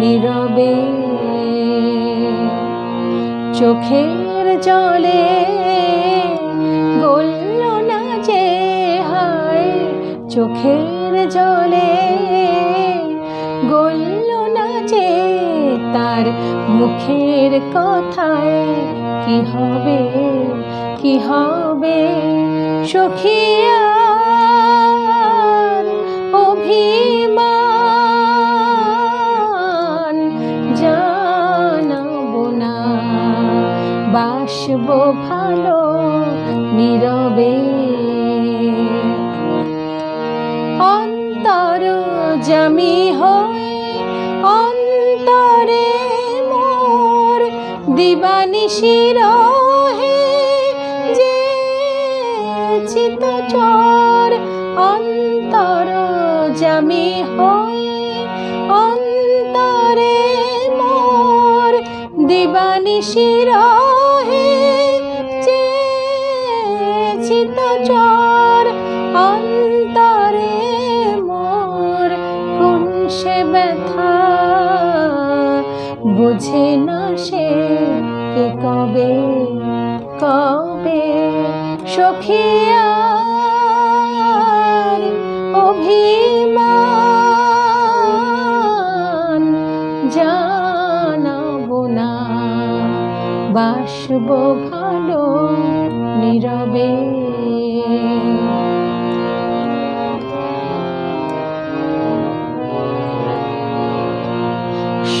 নীরবে। চোখের জলে গল্ল না যে হায়, চোখের জলে গল্ল না যে তার মুখের কথায় কি হবে কি হবে। সখিয়ার অভিমান বাসব ভালো নীরবে। অন্তর জামি হয়ে অন্তরে মোর দিবানিশির হে যে চিত চর অন্তর জামি হয়ে অন্তরে মোর দিবানিশির সে ব্যথা বুঝে না সে কে কবে কবে সখিয়ার অভিমান জানাব না বাসব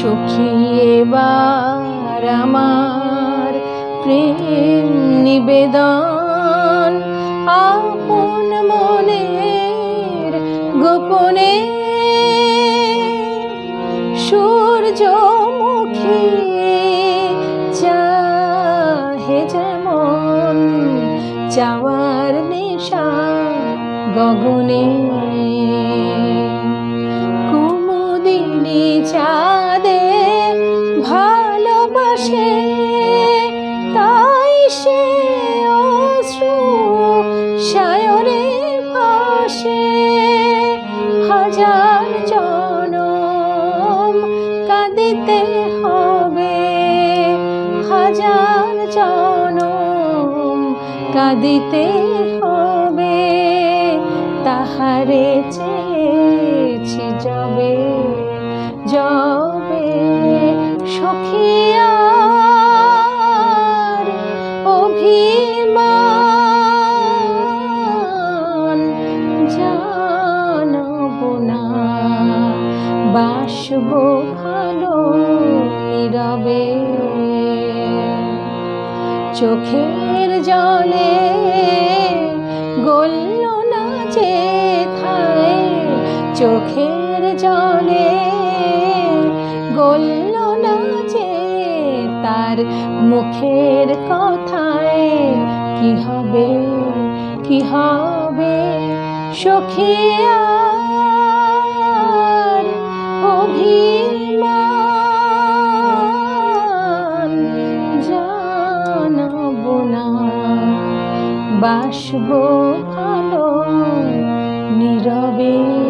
সখিয়ে বার আমার প্রেম নিবেদন। আপন মনের গোপনে সূর্যমুখী চাহে যেমন চাওয়ার নেশা গগনে। ভালোবাসে তাই সে অশ্রু সায়রে ভাসে। হাজার জনম কাঁদিতে হবে। হাজার জনম কাঁদিতে হবে। তাহারে চেয়েছি যবে যবে সখিয়ার চোখের জলে গল্ল না যে চোখের জলে গল্ল না যে তার মুখের কথায়। কি হবে? কি হবে? অভিমান জানাব না। বাসব ভালো নীরবে।